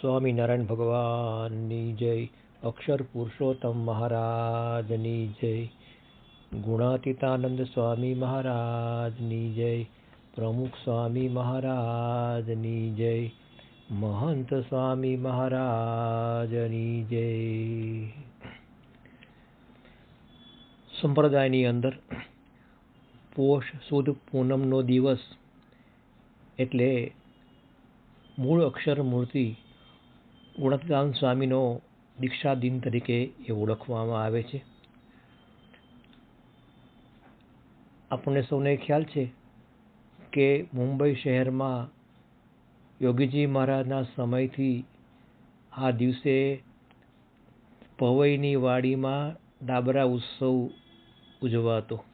સ્વામિનારાયણ ભગવાનની જય. અક્ષર પુરુષોત્તમ મહારાજની જય. ગુણાતીતાનંદ સ્વામી મહારાજની જય. પ્રમુખ સ્વામી મહારાજની જય. મહંત સ્વામી મહારાજની જય. સંપ્રદાયની અંદર પોષ સુદ પૂનમનો દિવસ એટલે મૂળ અક્ષર મૂર્તિ ગુણાતીતાનંદ સ્વામીનો દીક્ષા દિન તરીકે એ ઓળખવામાં આવે છે. આપણને સૌને ખ્યાલ છે કે મુંબઈ શહેરમાં યોગીજી મહારાજના સમયથી આ દિવસે પવઈની વાડીમાં ડાબરા ઉત્સવ ઉજવાતો.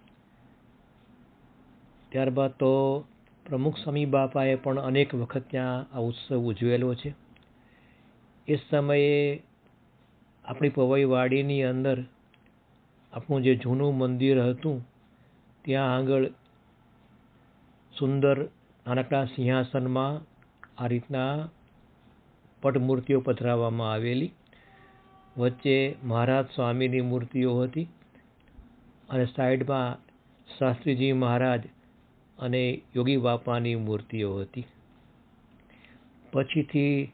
ત્યારબાદ તો પ્રમુખ સ્વામી બાપાએ પણ અનેક વખત ત્યાં આ ઉત્સવ ઉજવેલો છે. એ સમયે આપણી પવાઈવાડીની અંદર આપણું જે જૂનું મંદિર હતું, ત્યાં આગળ સુંદર નાનકડા સિંહાસનમાં આ રીતના પટમૂર્તિઓ પથરાવવામાં આવેલી. વચ્ચે મહારાજ સ્વામીની મૂર્તિઓ હતી અને સાઈડમાં શાસ્ત્રીજી મહારાજ અને યોગી બાપાની મૂર્તિઓ હતી. પછીથી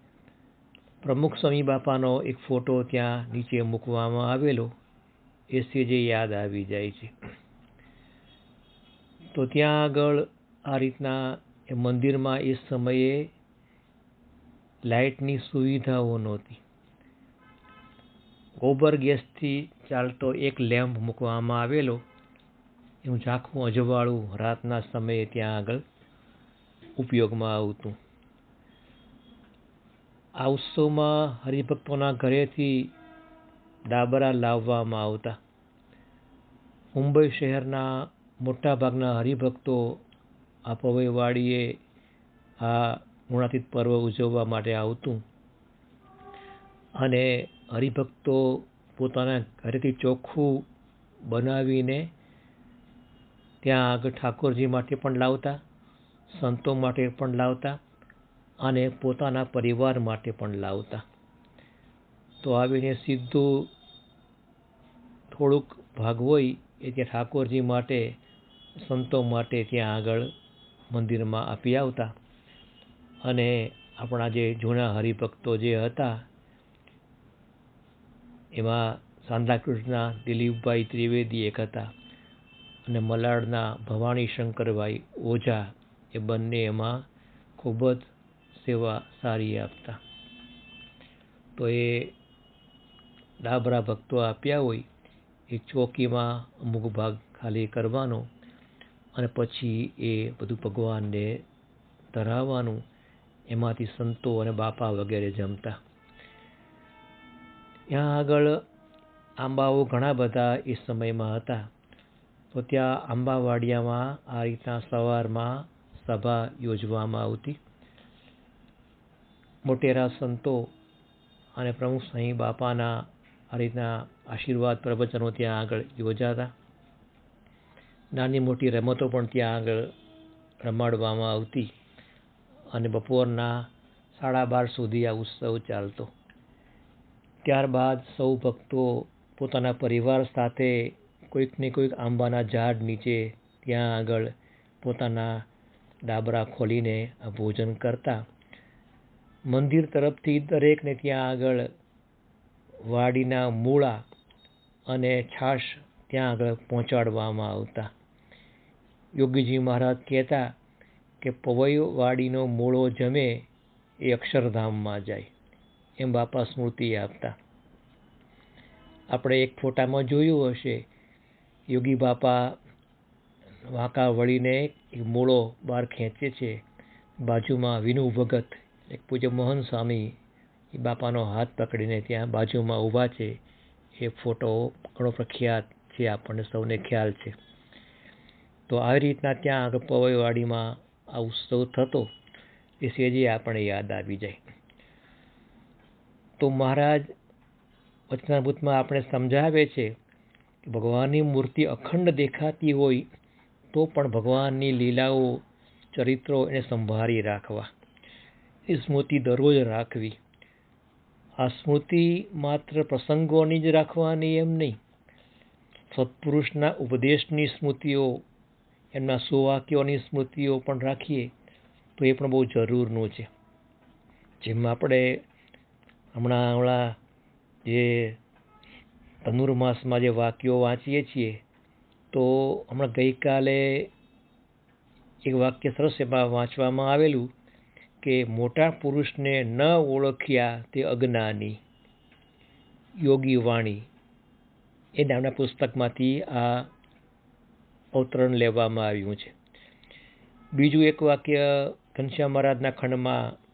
પ્રમુખ સ્વામી બાપાનો એક ફોટો ત્યાં નીચે મૂકવામાં આવેલો. એ સેજે યાદ આવી જાય છે. તો ત્યાં આગળ આ રીતના એ મંદિરમાં એ સમયે લાઇટની સુવિધાઓ નહોતી. ગોબર ગેસથી ચાલતો એક લેમ્પ મૂકવામાં આવેલો. એવું ઝાંખું અજવાળું રાતના સમયે ત્યાં આગળ ઉપયોગમાં આવતું. આ ઉત્સવમાં હરિભક્તોના ઘરેથી ડાબરા લાવવામાં આવતા. મુંબઈ શહેરના મોટાભાગના હરિભક્તો આ પવઈવાડીએ આ ગુણાતીત પર્વ ઉજવવા માટે આવતું. અને હરિભક્તો પોતાના ઘરેથી ચોખ્ખું બનાવીને ત્યાં આગળ ઠાકોરજી માટે પણ લાવતા, સંતો માટે પણ લાવતા અને પોતાના પરિવાર માટે પણ લાવતા. તો આવીને સીધું થોડુંક ભાગ હોય એ ત્યાં ઠાકોરજી માટે, સંતો માટે ત્યાં આગળ મંદિરમાં આપી આવતા. અને આપણા જે જૂના હરિભક્તો જે હતા, એમાં સાંધાકૃષ્ણના દિલીપભાઈ ત્રિવેદી એક હતા અને મલાડના ભવાણી શંકરભાઈ ઓઝા, એ બંને એમાં ખૂબ જ સેવા સારી આપતા. તો એ ડાબરા ભક્તો આપ્યા હોય, એ ચોકીમાં અમુક ભાગ ખાલી કરવાનો અને પછી એ બધું ભગવાનને ધરાવવાનું, એમાંથી સંતો અને બાપા વગેરે જમતા. ત્યાં આગળ આંબાઓ ઘણા બધા એ સમયમાં હતા. તો ત્યાં આંબાવાડિયામાં આ રીતના સવારમાં સભા યોજવામાં આવતી. મોટેરા સંતો અને પ્રમુખ સ્વામી બાપાના આ રીતના આશીર્વાદ પ્રવચનો ત્યાં આગળ યોજાતા. નાની મોટી રમતો પણ ત્યાં આગળ રમાડવામાં આવતી અને બપોરના સાડા બાર સુધી આ ઉત્સવ ચાલતો. ત્યારબાદ સૌ ભક્તો પોતાના પરિવાર સાથે કોઈકને કોઈક આંબાના ઝાડ નીચે ત્યાં આગળ પોતાના ડાબરા ખોલીને ભોજન કરતા. મંદિર તરફથી દરેકને ત્યાં આગળ વાડીના મૂળા અને છાશ ત્યાં આગળ પહોંચાડવામાં આવતા. યોગીજી મહારાજ કહેતા કે પવૈયો વાડીનો મૂળો જમે એ અક્ષરધામમાં જાય. એમ બાપા સ્મૃતિ આપતા. આપણે એક ફોટામાં જોયું હશે. યોગી બાપા વાંકા વળીને મૂળો બહાર ખેંચે છે. બાજુમાં વિનુ ભગત એક પૂજ્ય મોહન સ્વામી એ બાપાનો હાથ પકડીને ત્યાં બાજુમાં ઊભા છે. એ ફોટો, ઘણો પ્રખ્યાત છે, આપણને સૌને ખ્યાલ છે. તો આવી રીતના ત્યાં આગળ પવઈવાડીમાં આ ઉત્સવ થતો, એ સેજે આપણે યાદ આવી જાય. તો મહારાજ વચનાભૂતમાં આપણે સમજાવે છે કે ભગવાનની મૂર્તિ અખંડ દેખાતી હોય, તો પણ ભગવાનની લીલાઓ, ચરિત્રો એને સંભાળી રાખવા. એ સ્મૃતિ દરરોજ રાખવી. આ સ્મૃતિ માત્ર પ્રસંગોની જ રાખવાની એમ નહીં. સત્પુરુષના ઉપદેશની સ્મૃતિઓ, એમના સુવાક્યોની સ્મૃતિઓ પણ રાખીએ તો એ પણ બહુ જરૂરનું છે. જેમ આપણે હમણાં હમણાં જે ધનુર્માસમાં જે વાક્યો વાંચીએ છીએ, તો હમણાં ગઈકાલે એક વાક્ય સરસ એમાં વાંચવામાં આવેલું કે મોટા પુરુષને ન ઓળખ્યા તે અજ્ઞાની. યોગી વાણી. એ નામના પુસ્તકમાંથી આ અવતરણ લેવામાં આવ્યું છે. બીજું એક વાક્ય ઘનશ્યામ મહારાજના ખંડમાં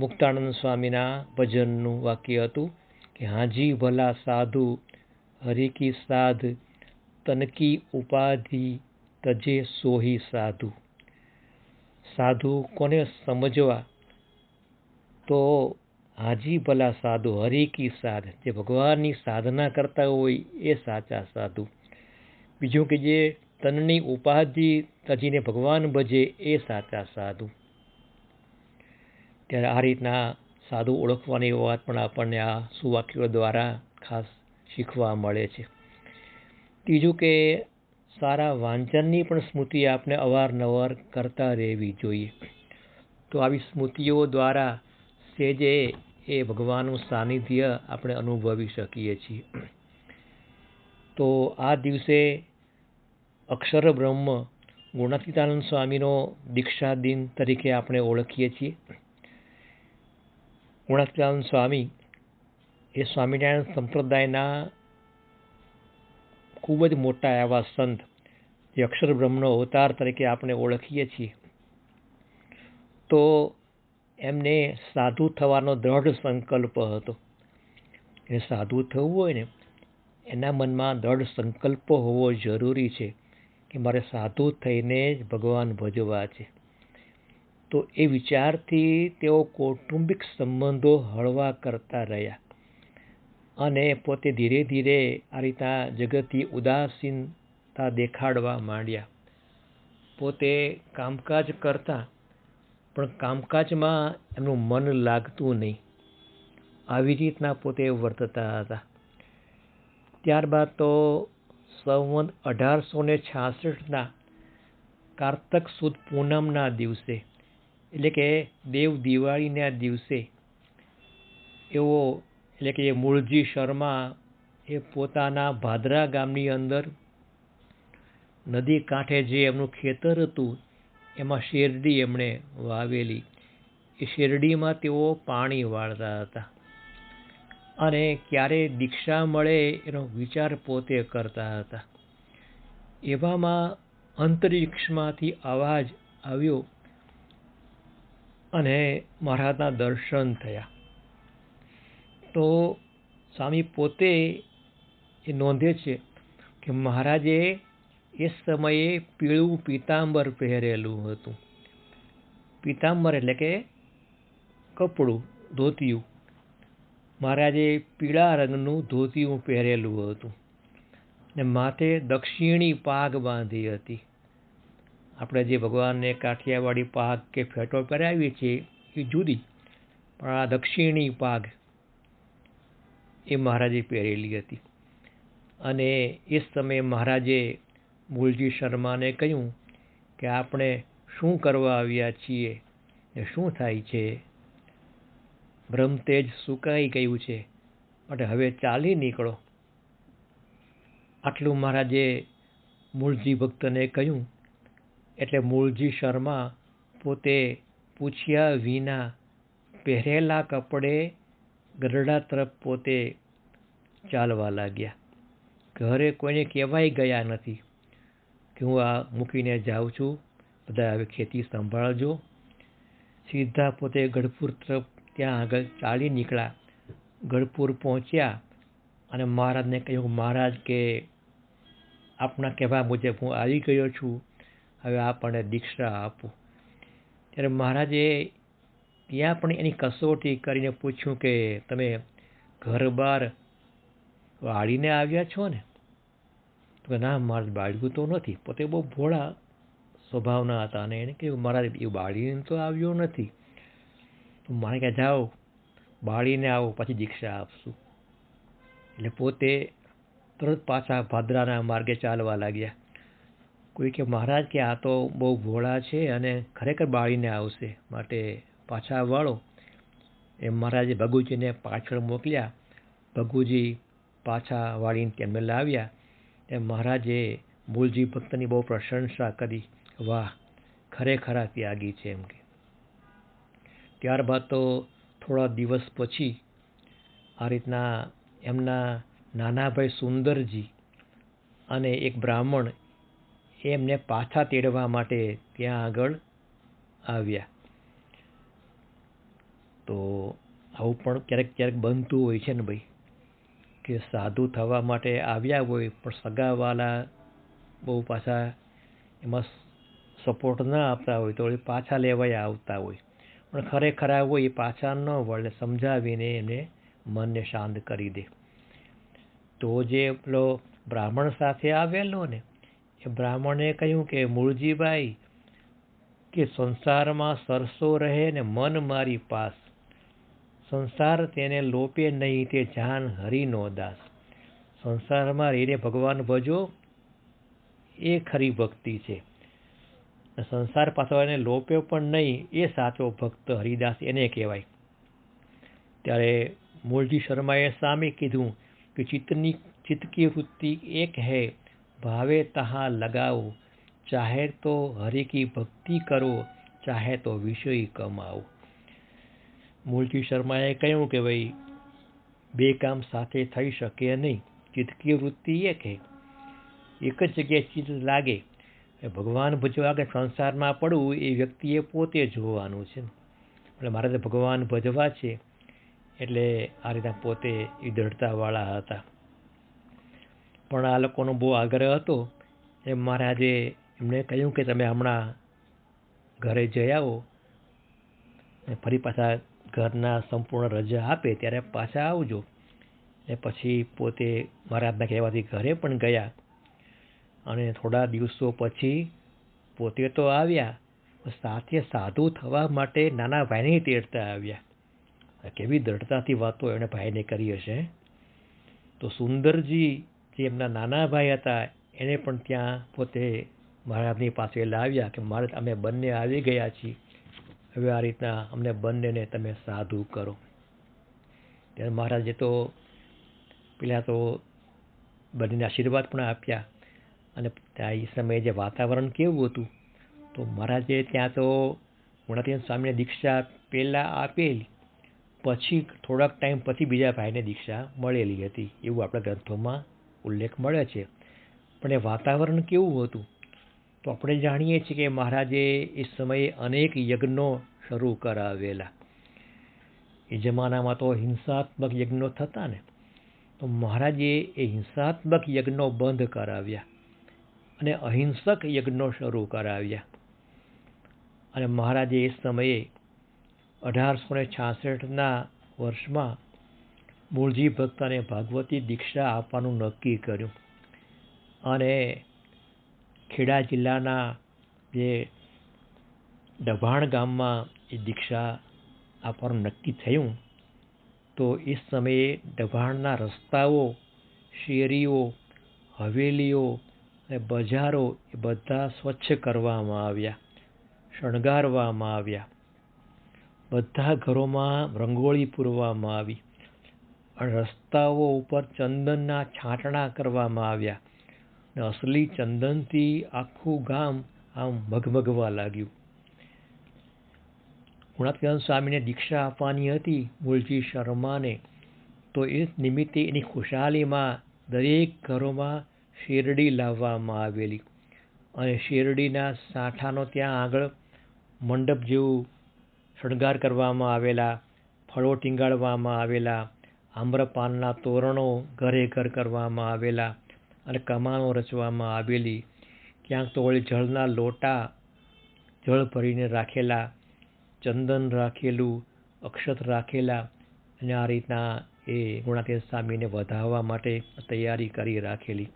મુક્તાનંદ સ્વામીના ભજનનું વાક્ય હતું કે, હાજી ભલા સાધુ હરિકી સાધ તનકી ઉપાધિ તજે સોહી સાધુ. સાધુ કોને સમજવા? તો હાજી ભલા સાધુ હરિકી સાધ. જે ભગવાનની સાધના કરતા હોય એ સાચા સાધુ. બીજું કે જે તનની ઉપાધિ તજીને ભગવાન ભજે એ સાચા સાધુ. ત્યારે આ રીતના સાધુ ઓળખવાની વાત પણ આપણને આ સુવાક્યો દ્વારા ખાસ શીખવા મળે છે. ત્રીજું કે સારા વાંચનની પણ સ્મૃતિ આપણે અવારનવાર કરતા રહેવી જોઈએ. તો આવી સ્મૃતિઓ દ્વારા સેજે એ ભગવાનનું સાનિધ્ય આપણે અનુભવી શકીએ છીએ. તો આ દિવસે અક્ષર બ્રહ્મ ગુણાતીતાનંદ સ્વામીનો દીક્ષા દિન તરીકે આપણે ઓળખીએ છીએ. ગુણાતીતાનંદ સ્વામી એ સ્વામિનારાયણ સંપ્રદાયના ખૂબ જ મોટા એવા સંત, જે અક્ષર બ્રહ્મનો અવતાર તરીકે આપણે ઓળખીએ છીએ. તો એમને સાધુ થવાનો દ્રઢ સંકલ્પ હતો. એ સાધુ થવું હોય ને, એના મનમાં દ્રઢ સંકલ્પ હોવો જરૂરી છે કે મારે સાધુ થઈને જ ભગવાન ભજવા છે. તો એ વિચારથી તેઓ કૌટુંબિક સંબંધો હળવા કરતા રહ્યા. અને પોતે ધીરે ધીરે આ રીતના જગતથી ઉદાસીનતા દેખાડવા માંડ્યા. પોતે કામકાજ કરતા, પણ કામકાજમાં એમનું મન લાગતું નહીં. આવી રીતના પોતે વર્તતા હતા. ત્યારબાદ તો સંવંત અઢારસો ને છાસઠના કારતક સુદ પૂનમના દિવસે, એટલે કે દેવ દિવાળીના દિવસે, એવો એટલે કે મૂળજી શર્મા એ પોતાના ભાદરા ગામની અંદર નદી કાંઠે જે એમનું ખેતર હતું, એમાં શેરડી એમણે વાવેલી. એ શેરડીમાં તેઓ પાણી વાળતા હતા. અને ક્યારે દીક્ષા મળે એનો વિચાર પોતે કરતા હતા. એવામાં અંતરિક્ષમાંથી અવાજ આવ્યો અને મહારાજના દર્શન થયા. તો સ્વામી પોતે એ નોંધે છે કે મહારાજે એ સમયે પીળું પીતાંબર પહેરેલું હતું. પીતાંબર એટલે કે કપડું, ધોતિયું. મહારાજે પીળા રંગનું ધોતિયું પહેરેલું હતું ને માથે દક્ષિણી પાગ બાંધી હતી. આપણે જે ભગવાનને કાઠિયાવાડી પાગ કે ફેટો પહેરાવીએ છીએ એ જુદી, પણ આ દક્ષિણી પાગ એ મહારાજે પહેરેલી હતી. અને એ સમયે મહારાજે મૂળજી શર્માને કહ્યું કે આપણે શું કરવા આવ્યા છીએ ને શું થાય છે? બ્રહ્મતેજ સુકાઈ ગયું છે? માટે હવે ચાલી નીકળો. આટલું મહારાજે મૂળજી ભક્તને કહ્યું. એટલે મૂળજી શર્મા પોતે પૂછ્યા વિના પહેરેલા કપડે ગરડા તરફ પોતે ચાલવા લાગ્યા. ઘરે કોઈને કહેવાય ગયા નથી કે હું આ મૂકીને જાઉં છું. બધા હવે ખેતી સંભાળજો. સીધા પોતે ગઢપુર તરફ ત્યાં આગળ ચાલી નીકળ્યા. ગઢપુર પહોંચ્યા અને મહારાજને કહ્યું, મહારાજ, કે આપના કહેવા મુજબ હું આવી ગયો છું. હવે આપણને દીક્ષા આપો. ત્યારે મહારાજે ત્યાં પણ એની કસોટી કરીને પૂછ્યું કે, તમે ઘર બહાર વાળીને આવ્યા છો ને? તો ના, મારે બાળ્યું તો નથી. પોતે બહુ ભોળા સ્વભાવના હતા અને એને કહ્યું, મારા એ બાળીને તો આવ્યો નથી. તો મારે ક્યાં જાઓ, બાળીને આવો, પછી દીક્ષા આપશું. એટલે પોતે તરત પાછા ભાદરાના માર્ગે ચાલવા લાગ્યા. કોઈ કે, મહારાજ, કે આ તો બહુ ભોળા છે અને ખરેખર બાળીને આવશે માટે પાછા વાળો. એ મહારાજે ભગુજીને પાછળ મોકલ્યા. ભગુજી પાછા વાળીને તેમને લાવ્યા એ મહારાજે મૂળજી ભક્તની બહુ પ્રશંસા કરી. વાહ, ખરેખર આ ત્યાગી છે, એમ કે ત્યારબાદ તો થોડા દિવસ પછી આ રીતના એમના નાનાભાઈ સુંદરજી અને એક બ્રાહ્મણ એમને પાછા તેડવા માટે ત્યાં આગળ આવ્યા. તો આવું પણ ક્યારેક ક્યારેક બનતું હોય છે ને ભાઈ, કે સાધુ થવા માટે આવ્યા હોય, પણ સગાવાલા બહુ પાછા એમાં સપોર્ટ ના આપતા હોય, તો પાછા લેવાય આવતા હોય. પણ ખરેખર હોય, એ પાછા ન વળે સમજાવીને એને મનને શાંત કરી દે. તો જે પેલો બ્રાહ્મણ સાથે આવેલો ને, એ બ્રાહ્મણે કહ્યું કે, મૂળજીભાઈ, કે સંસારમાં સરસો રહે ને મન મારી પાસ સંસાર તેને લોપે નહીં તે જાન હરિનો દાસ. સંસારમાં રહીને ભગવાન ભજો, એ ખરી ભક્તિ છે. સંસાર પાછો એને લોપ્યો પણ નહીં, એ સાચો ભક્ત હરિદાસ એને કહેવાય. ત્યારે મૂળજી શર્માએ સામે કીધું કે ચિત્તની ચિત્તકી વૃત્તિ એક હૈ, ભાવે તહા લગાવો. ચાહે તો હરિ કી ભક્તિ કરો, ચાહે તો વિષય કમાવો. મૂળજી શર્માએ કહ્યું કે ભાઈ, બે કામ સાથે થઈ શકે નહીં. ચિતકી વૃત્તિ એ કે એક જ જગ્યાએ ચિત્ત લાગે. ભગવાન ભજવા કે સંસારમાં પડવું, એ વ્યક્તિએ પોતે જોવાનું છે. એટલે મારે તો ભગવાન ભજવા છે. એટલે આ રીતના પોતે એ દ્રઢતાવાળા હતા. પણ આ લોકોનો બહુ આગ્રહ હતો. એમ મારે આજે એમણે કહ્યું કે તમે હમણાં ઘરે જઈ આવો. ફરી પાછા ઘરના સંપૂર્ણ રજા આપે ત્યારે પાછા આવજો. એ પછી પોતે મહારાજના કહેવાથી ઘરે પણ ગયા. અને થોડા દિવસો પછી પોતે તો આવ્યા સાથે સાધુ થવા માટે નાના ભાઈને તેડતા આવ્યા. કેવી દ્રઢતાથી વાતો એણે ભાઈને કરી હશે? તો સુંદરજી, જે એમના નાના ભાઈ હતા, એને પણ ત્યાં પોતે મહારાજની પાસે લાવ્યા કે મારે અમે બંને આવી ગયા છીએ. હવે આ રીતના અમને બંનેને તમે સાધુ કરો. ત્યારે મહારાજે તો પહેલાં તો બંનેને આશીર્વાદ પણ આપ્યા અને ત્યાં એ સમયે જે વાતાવરણ કેવું હતું, તો મહારાજે ત્યાં તો ગુણાતીન સ્વામીને દીક્ષા પહેલાં આપેલી, પછી થોડાક ટાઈમ પછી બીજા ભાઈને દીક્ષા મળેલી હતી. એવું આપણા ગ્રંથોમાં ઉલ્લેખ મળે છે. પણ એ વાતાવરણ કેવું હતું? તો આપણે જાણીએ છીએ કે મહારાજે એ સમયે અનેક યજ્ઞો શરૂ કરાવેલા. એ જમાનામાં તો હિંસાત્મક યજ્ઞો થતા ને. તો મહારાજે એ હિંસાત્મક યજ્ઞો બંધ કરાવ્યા અને અહિંસક યજ્ઞો શરૂ કરાવ્યા. અને મહારાજે એ સમયે અઢારસો ને છાસઠના વર્ષમાં મૂળજી ભક્ત અને ભાગવતી દીક્ષા આપવાનું નક્કી કર્યું. અને ખેડા જિલ્લાના જે ડભાણ ગામમાં એ દીક્ષા આપવાનું નક્કી થયું, તો એ સમયે ડભાણના રસ્તાઓ, શેરીઓ, હવેલીઓ અને બજારો એ બધા સ્વચ્છ કરવામાં આવ્યા, શણગારવામાં આવ્યા. બધા ઘરોમાં રંગોળી પૂરવામાં આવી અને રસ્તાઓ ઉપર ચંદનના છાંટણા કરવામાં આવ્યા. અને અસલી ચંદનથી આખું ગામ આમ ભગભગવા લાગ્યું ગુણાતીતાનંદ સ્વામીને દીક્ષા આપવાની હતી મૂળજી શર્માને તો એ નિમિત્તે એની ખુશાલીમાં દરેક ઘરોમાં શેરડી લાવવામાં આવેલી અને શેરડીના સાંઠાનો ત્યાં આગળ મંડપ જેવું શણગાર કરવામાં આવેલા ફળો ટીંગાડવામાં આવેલા આમ્રપાનના તોરણો ઘરે ઘર કરવામાં આવેલા અને કમાણો રચવામાં આવેલી. ક્યાંક તો વળી જળના લોટા, જળ ભરીને રાખેલા, ચંદન રાખેલું, અક્ષત રાખેલા અને આ રીતના એ ગુણાતીત સ્વામીને વધાવવા માટે તૈયારી કરી રાખેલી.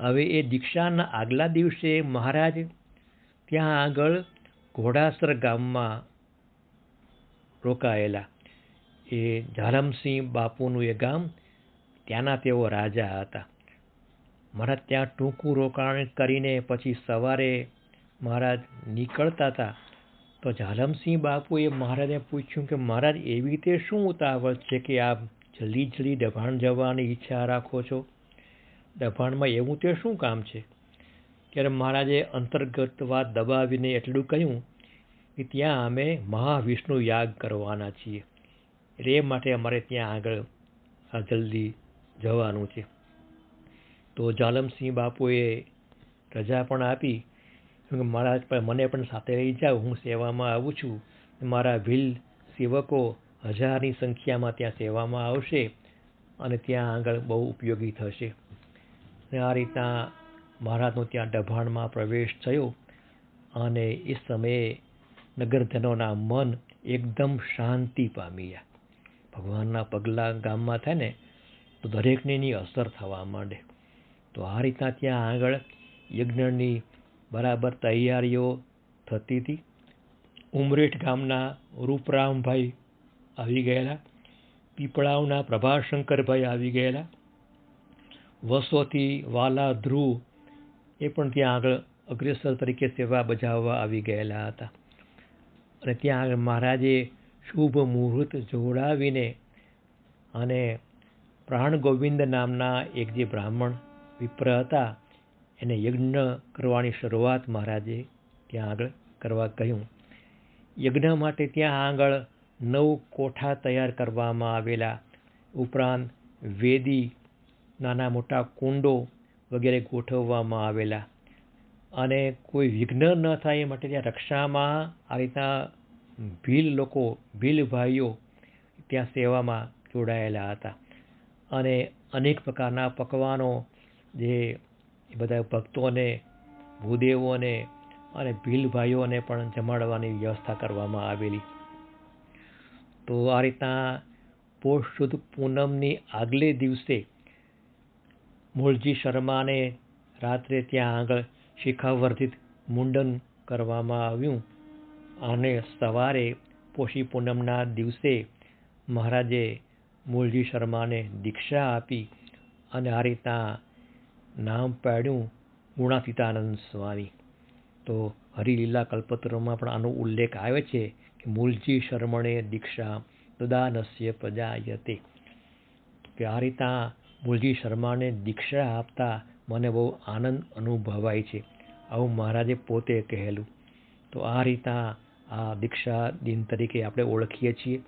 હવે એ દીક્ષાના આગલા દિવસે મહારાજ ત્યાં આગળ ઘોડાસર ગામમાં રોકાયેલા. એ ઝાલમસિંહ બાપુનું એ ગામ ત્યાંના તેઓ રાજા હતા. મહારાજ ત્યાં ટૂંકું રોકાણ કરીને પછી સવારે મહારાજ નીકળતા હતા. તો ઝાલમસિંહ બાપુએ મહારાજને પૂછ્યું કે, મહારાજ, એવી રીતે શું ઉતાવળ છે કે આપ જલ્દી જલ્દી દભાણ જવાની ઈચ્છા રાખો છો? દભાણમાં એવું તે શું કામ છે? ત્યારે મહારાજે અંતર્ગત વાત દબાવીને એટલું કહ્યું કે, ત્યાં અમે મહાવિષ્ણુ યાગ કરવાના છીએ. એટલે એ માટે અમારે ત્યાં આગળ જલ્દી જવાનું છે. તો જાલમસિંહ બાપુએ રજા પણ આપી. મહારાજ મને પણ સાથે લઈ જાઓ, હું સેવામાં આવું છું. મારા ભીલ સેવકો હજારની સંખ્યામાં ત્યાં સેવામાં આવશે અને ત્યાં આગળ બહુ ઉપયોગી થશે. અને આ રીતના મહારાજનો ત્યાં દભાણમાં પ્રવેશ થયો અને એ સમયે નગરજનોના મન એકદમ શાંતિ પામ્યા. ભગવાનના પગલાં ગામમાં થાય ને તો દરેકને એની અસર થવા માંડે. તો આ રીતના ત્યાં આગળ યજ્ઞની બરાબર તૈયારીઓ થતી હતી. ઉમરેઠ ગામના રૂપરામભાઈ આવી ગયેલા, પીપળાવના પ્રભાશંકરભાઈ આવી ગયેલા, વસોથી વાલા ધ્રુવ એ પણ ત્યાં આગળ અગ્રેસર તરીકે સેવા બજાવવા આવી ગયેલા હતા. અને ત્યાં આગળ મહારાજે શુભ મુહૂર્ત જોડાવીને અને પ્રાણ ગોવિંદ નામના એક જે બ્રાહ્મણ વિપ્ર હતા, એને યજ્ઞ કરવાની શરૂઆત મહારાજે ત્યાં આગળ કરવા કહ્યું. યજ્ઞ માટે ત્યાં આગળ નવ કોઠા તૈયાર કરવામાં આવેલા, ઉપરાંત વેદી, નાના મોટા કુંડો વગેરે ગોઠવવામાં આવેલા. અને કોઈ વિઘ્ન ન થાય એ માટે ત્યાં રક્ષામાં આ રીતના ભીલ લોકો, ભીલ ભાઈઓ ત્યાં સેવામાં જોડાયેલા હતા. અને અનેક પ્રકારના પકવાનો જે બધા ભક્તોને, ભૂદેવોને અને ભીલ ભાઈઓને પણ જમાડવાની વ્યવસ્થા કરવામાં આવેલી. તો આ રીતના પોષ સુદ પૂનમની આગલે દિવસે મૂળજી શર્માને રાત્રે ત્યાં આગળ શિખાવર્ધિત મુંડન કરવામાં આવ્યું અને સવારે પોષી પૂનમના દિવસે મહારાજે મૂળજી શર્માને દીક્ષા આપી અને આ રીતના નામ પાડ્યું ગુણાતીતાનંદ સ્વામી. તો હરિલીલા કલ્પતરુમાં પણ આનો ઉલ્લેખ આવે છે કે મૂલજી શર્મણે દીક્ષા તદાનસ્ય પ્રજાયતે. કે આ રીતના મૂલજી શર્માને દીક્ષા આપતા મને બહુ આનંદ અનુભવાય છે. આવું મહારાજે પોતે કહેલું. તો આ રીતના આ દીક્ષા દિન તરીકે આપણે ઓળખીએ છીએ.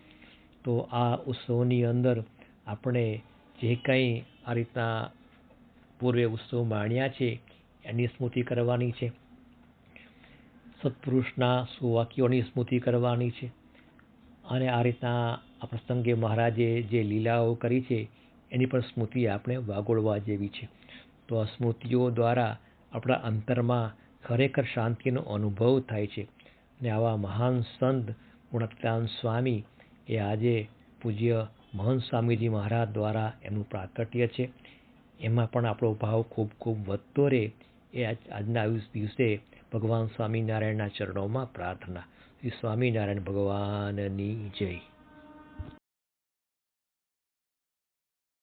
તો આ ઉત્સવની અંદર આપણે જે કંઈ આ રીતના પૂર્વે ઉત્સવ માણ્યા છે, એની સ્મૃતિ કરવાની છે. સત્પુરુષના સુવાક્યોની સ્મૃતિ કરવાની છે. અને આ રીતના આ પ્રસંગે મહારાજે જે લીલાઓ કરી છે, એની પણ સ્મૃતિ આપણે વાગોળવા જેવી છે. તો આ સ્મૃતિઓ દ્વારા આપણા અંતરમાં ખરેખર શાંતિનો અનુભવ થાય છે. અને આવા મહાન સંત ગુણત્યાન સ્વામી એ આજે પૂજ્ય મહંત સ્વામીજી મહારાજ દ્વારા એમનું પ્રાકટ્ય છે. એમાં પણ આપણો ભાવ ખૂબ ખૂબ વધતો રહે એ આજના દિવસે ભગવાન સ્વામિનારાયણના ચરણોમાં પ્રાર્થના. શ્રી સ્વામિનારાયણ ભગવાનની જય.